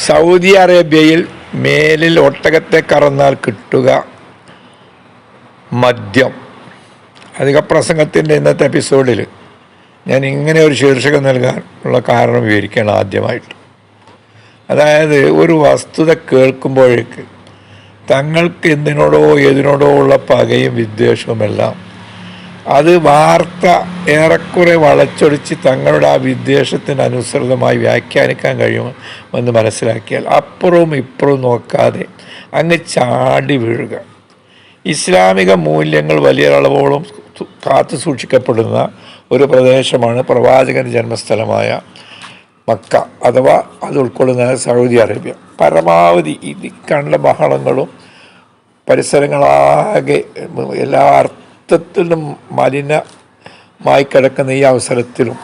Saudi അറേബ്യയിൽ മേലിൽ ഒട്ടകത്തെ കറന്നാൽ കിട്ടുക. മദ്യം. അധിക പ്രസംഗത്തിന്റെ ഇന്നത്തെ എപ്പിസോഡിൽ ഞാൻ ഇങ്ങനെ ഒരു ശീർഷകം നൽകാൻ ഉള്ള കാരണം വിവരിക്കുകയാണ് ആദ്യമായിട്ട്. അതായത് ഒരു വസ്തുത കേൾക്കുമ്പോഴേക്ക് തങ്ങൾക്ക് എന്തിനോടോ ഏതിനോടോ ഉള്ള പകയും വിദ്വേഷവുമെല്ലാം അത് വാർത്ത ഏറെക്കുറെ വളച്ചൊടിച്ച് തങ്ങളുടെ ആ വിദ്വേഷത്തിന് അനുസൃതമായി വ്യാഖ്യാനിക്കാൻ കഴിയുമെന്ന് മനസ്സിലാക്കിയാൽ അപ്പുറവും ഇപ്പുറവും നോക്കാതെ അങ്ങ് ചാടി വീഴുക. ഇസ്ലാമിക മൂല്യങ്ങൾ വലിയ അളവോളം കാത്തു സൂക്ഷിക്കപ്പെടുന്ന ഒരു പ്രദേശമാണ് പ്രവാചകന്റെ ജന്മസ്ഥലമായ മക്ക അഥവാ അത് ഉൾക്കൊള്ളുന്ന സൗദി അറേബ്യ. പരമാവധി ഈ കണ്ട ബഹളങ്ങളും പരിസരങ്ങളാകെ എല്ലാ അർത്ഥത്തിലും മലിനമായി കിടക്കുന്ന ഈ അവസരത്തിലും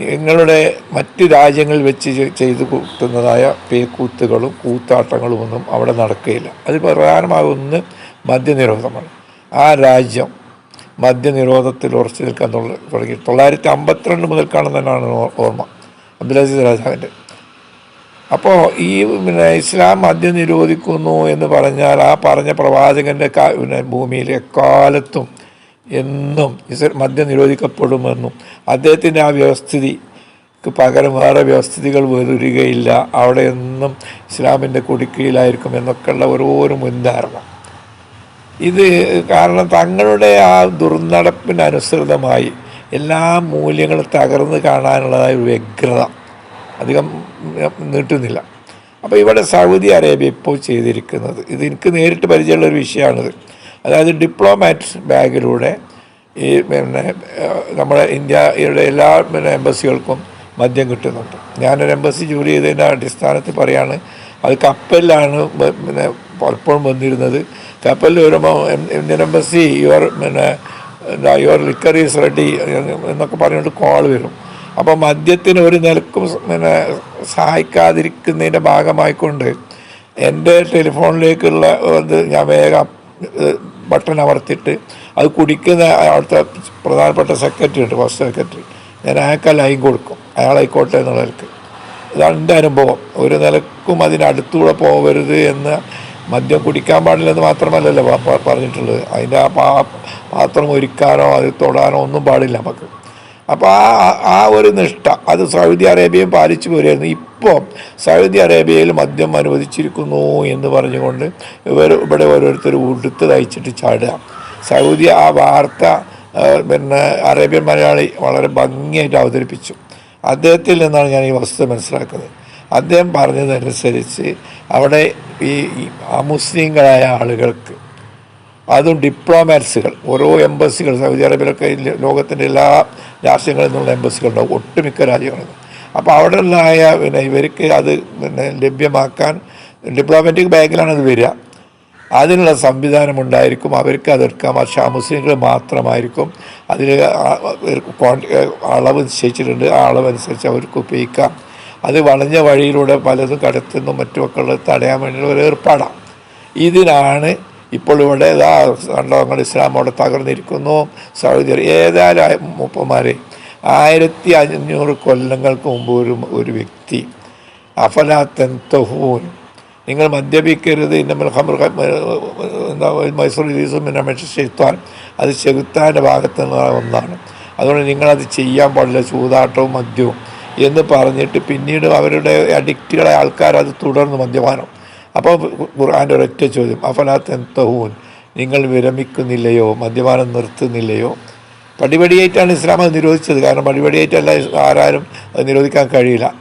നിങ്ങളുടെ മറ്റു രാജ്യങ്ങളിൽ വെച്ച് ചെയ്തു കൂട്ടുന്നതായ പേക്കൂത്തുകളും കൂത്താട്ടങ്ങളും ഒന്നും അവിടെ നടക്കുകയില്ല. അത് പ്രധാനമായ ഒന്ന് മദ്യനിരോധമാണ്. ആ രാജ്യം മദ്യനിരോധത്തിൽ ഉറച്ചു നിൽക്കാൻ തുട- തുടങ്ങി. തൊള്ളായിരത്തി അമ്പത്തിരണ്ട് മുതൽക്കാണ് തന്നെയാണ് ഓർമ്മ. അബ്ദുലാസിസ് രാജാവിന്റെ. അപ്പോൾ ഈ പിന്നെ ഇസ്ലാം മദ്യം നിരോധിക്കുന്നു എന്ന് പറഞ്ഞാൽ ആ പറഞ്ഞ പ്രവാചകന്റെ പിന്നെ ഭൂമിയിൽ എക്കാലത്തും എന്നും മദ്യം നിരോധിക്കപ്പെടുമെന്നും അദ്ദേഹത്തിന്റെ ആ വ്യവസ്ഥിതിക്ക് പകരം വേറെ വ്യവസ്ഥിതികൾ വരികയില്ല. അവിടെ എന്നും ഇസ്ലാമിന്റെ കുടിക്കീഴിലായിരിക്കും എന്നൊക്കെയുള്ള ഓരോരോ മുൻധാരണ. ഇത് കാരണം തങ്ങളുടെ ആ ദുർനടപ്പിനനുസൃതമായി എല്ലാ മൂല്യങ്ങളും തകർന്ന് കാണാനുള്ളതായ ഒരു വ്യഗ്രത അധികം നീട്ടുന്നില്ല. അപ്പോൾ ഇവിടെ സൗദി അറേബ്യ ഇപ്പോൾ ചെയ്തിരിക്കുന്നത്. ഇത് എനിക്ക് നേരിട്ട് പരിചയമുള്ള ഒരു വിഷയമാണിത്. അതായത് ഡിപ്ലോമാറ്റ് ബാഗിലൂടെ ഈ പിന്നെ നമ്മുടെ ഇന്ത്യയുടെ എല്ലാ പിന്നെ എംബസികൾക്കും മദ്യം കിട്ടുന്നുണ്ട്. ഞാനൊരു എംബസി ജോലി ചെയ്തതിന്റെ അടിസ്ഥാനത്തിൽ പറയാണ് അത് കപ്പലിലാണ് പിന്നെ പലപ്പോഴും വന്നിരുന്നത്. കപ്പലിൽ വരുമ്പോൾ ഇന്ത്യൻ എംബസി യുവർ പിന്നെ എന്താ യുവർ ലിക്കർ ഈസ് റെഡി എന്നൊക്കെ പറഞ്ഞുകൊണ്ട് കോൾ വരും. അപ്പോൾ മദ്യത്തിന് ഒരു നിലക്കും പിന്നെ സഹായിക്കാതിരിക്കുന്നതിന്റെ ഭാഗമായിക്കൊണ്ട് എന്റെ ടെലിഫോണിലേക്കുള്ള ഇത് ഞാൻ വേഗം ബട്ടൺ അമർത്തിയിട്ട് അത് കുടിക്കുന്ന അവിടുത്തെ പ്രധാനപ്പെട്ട സെക്രട്ടറി ഉണ്ട് ഫസ്റ്റ് സെക്രട്ടറി ഞാൻ അയാൾക്ക് ലൈൻ കൊടുക്കും. അയാളായിക്കോട്ടെ എന്നുള്ളവർക്ക്. ഇതാണ് എന്റെ അനുഭവം. ഒരു നിലക്കും അതിനടുത്തൂടെ പോകരുത് എന്ന് മദ്യം കുടിക്കാൻ പാടില്ലെന്ന് മാത്രമല്ലല്ലോ പറഞ്ഞിട്ടുള്ളത്. അതിന്റെ ആ പാത്രം ഒരുക്കാനോ അത് തൊടാനോ ഒന്നും പാടില്ല നമുക്ക്. അപ്പോൾ ആ ആ ഒരു നിഷ്ഠ അത് സൗദി അറേബ്യയും പാലിച്ചു പോരുമായിരുന്നു ഇപ്പോൾ സൗദി അറേബ്യയിൽ മദ്യം അനുവദിച്ചിരിക്കുന്നു എന്ന് പറഞ്ഞുകൊണ്ട് ഇവർ ഇവിടെ ഓരോരുത്തർ ഉടുത്ത് തയ്ച്ചിട്ട് ചാടുക. സൗദി ആ വാർത്ത പിന്നെ അറേബ്യൻ മലയാളി വളരെ ഭംഗിയായിട്ട് അവതരിപ്പിച്ചു. അദ്ദേഹത്തിൽ നിന്നാണ് ഞാൻ ഈ വസ്തുത മനസ്സിലാക്കുന്നത്. അദ്ദേഹം പറഞ്ഞതനുസരിച്ച് അവിടെ ഈ അമുസ്ലിങ്ങളായ ആളുകൾക്ക് അതും ഡിപ്ലോമാറ്റ്സുകൾ ഓരോ എംബസികൾ സൗദി അറേബ്യയിലൊക്കെ ലോകത്തിന്റെ എല്ലാ രാഷ്ട്രങ്ങളിൽ നിന്നുള്ള എംബസികളുണ്ടാവും ഒട്ടുമിക്ക രാജ്യങ്ങളിൽ അപ്പോൾ അപ്പോൾ അവിടെയുള്ളതായ പിന്നെ ഇവർക്ക് അത് പിന്നെ ലഭ്യമാക്കാൻ ഡിപ്ലോമാറ്റിക് ബാങ്കിലാണ് അത് വരിക. അതിനുള്ള സംവിധാനം ഉണ്ടായിരിക്കും. അവർക്ക് അതെടുക്കാം. പക്ഷേ ആ മുസ്ലിങ്ങൾ മാത്രമായിരിക്കും. അതിൽ അളവ് നിശ്ചയിച്ചിട്ടുണ്ട്. ആ അളവനുസരിച്ച് അവർക്ക് ഉപയോഗിക്കാം. അത് വളഞ്ഞ വഴിയിലൂടെ പലതും കടത്തുന്നു. മറ്റുമൊക്കെ ഉള്ളത് തടയാൻ വേണ്ടിയുള്ള ഒരു ഏർപ്പാടാണ്. ഇതിനാണ് ഇപ്പോൾ ഇവിടെ ഇതാ കണ്ടോ ഇസ്ലാം അവിടെ തകർന്നിരിക്കുന്നു. സൗദി ഏതായാലും മുപ്പന്മാരെ ആയിരത്തി അഞ്ഞൂറ് കൊല്ലങ്ങൾക്ക് മുമ്പ് ഒരു ഒരു വ്യക്തി അഫലാത്തൻ നിങ്ങൾ മദ്യപിക്കരുത് നമ്മൾ ഹമർ എന്താ മൈസൂർ പിന്നെ ഷെയ്ത്താൻ അത് ചെകുത്താന്റെ ഭാഗത്ത് നിന്നുള്ള ഒന്നാണ്. അതുകൊണ്ട് നിങ്ങളത് ചെയ്യാൻ പാടില്ല ചൂതാട്ടവും മദ്യവും എന്ന് പറഞ്ഞിട്ട് പിന്നീട് അവരുടെ അഡിക്റ്റുകളായ ആൾക്കാർ അത് തുടർന്ന് മദ്യപാനം. അപ്പോൾ ഖുർആന്റെ ഒരൊറ്റ ചോദ്യം അഫലാത്ത് തഹൂൻ നിങ്ങൾ വിരമിക്കുന്നില്ലയോ? മദ്യപാനം നിർത്തുന്നില്ലയോ? പടിപടിയായിട്ടാണ് ഇസ്ലാം അത് നിരോധിച്ചത്. കാരണം പടിപടിയായിട്ടല്ല ആരാരും അത് നിരോധിക്കാൻ കഴിയില്ല.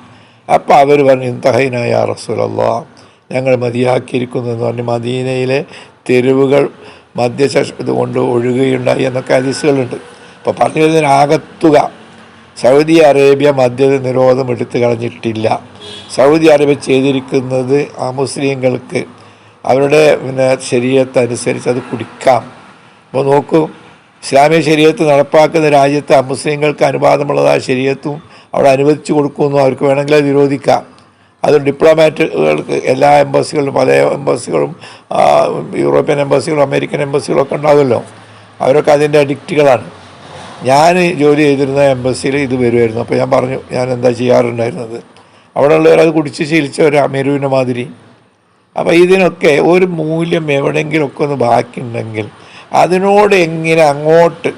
അപ്പോൾ അവർ പറഞ്ഞു ഇന്തഹൈനായ റസൂലല്ലാ. ഞങ്ങൾ മതിയാക്കിയിരിക്കുന്നു എന്ന് പറഞ്ഞ് മദീനയിലെ തെരുവുകൾ മദ്യശ ഇതുകൊണ്ട് ഒഴുകുകയുണ്ടായി എന്നൊക്കെ ഹദീസുകളുണ്ട്. അപ്പോൾ പറഞ്ഞു വരുന്നതിന് ആകത്തുക. സൗദി അറേബ്യ മദ്യ നിരോധം എടുത്തു കളഞ്ഞിട്ടില്ല. സൗദി അറേബ്യ ചെയ്തിരിക്കുന്നത് ആ മുസ്ലിങ്ങൾക്ക് അവരുടെ പിന്നെ ശരീരത്തെ അനുസരിച്ച് അത് കുടിക്കാം. അപ്പോൾ നോക്കൂ ഇസ്ലാമിക ശരീരത്ത് നടപ്പാക്കുന്ന രാജ്യത്ത് അമുസ്ലിങ്ങൾക്ക് അനുവാദമുള്ളതായ ശരീരത്തും അവിടെ അനുവദിച്ചു കൊടുക്കുമെന്നും അവർക്ക് വേണമെങ്കിൽ നിരോധിക്കാം. അത് ഡിപ്ലോമാറ്റുകൾക്ക് എല്ലാ എംബസികളും പല എംബസികളും യൂറോപ്യൻ എംബസികളും അമേരിക്കൻ എംബസികളും ഒക്കെ ഉണ്ടാകുമല്ലോ അവരൊക്കെ അതിന്റെ അഡിക്റ്റുകളാണ്. ഞാൻ ജോലി ചെയ്തിരുന്ന എംബസിയിൽ ഇത് വരുമായിരുന്നു അപ്പോൾ ഞാൻ പറഞ്ഞു ഞാൻ എന്താ ചെയ്യാറുണ്ടായിരുന്നത്? അവിടെ ഉള്ളവർ അത് കുടിച്ച് ശീലിച്ച ഒരു അമരുവിനെ മാതിരി. അപ്പോൾ ഇതിനൊക്കെ ഒരു മൂല്യം എവിടെയെങ്കിലുമൊക്കെ ഒന്ന് ബാക്കിയുണ്ടെങ്കിൽ അതിനോട് എങ്ങനെ അങ്ങോട്ട്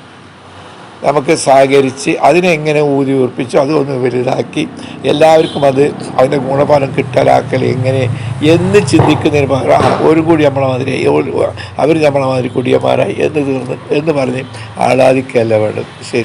നമുക്ക് സഹകരിച്ച് അതിനെങ്ങനെ ഊതി ഉറപ്പിച്ചു അതൊന്ന് വലുതാക്കി. എല്ലാവർക്കും അത് അതിന്റെ ഗുണഫലം കിട്ടലാക്കൽ എങ്ങനെ എന്ന് ചിന്തിക്കുന്നതിന് പകരം ഒരു കൂടി നമ്മളെ മാതിരി അവർ നമ്മളെ മാതിരി കുടിയന്മാരായി എന്ന് തീർന്ന് എന്ന് പറഞ്ഞ് ആളാദിക്കല്ല വേണ്ടത്. ശരി.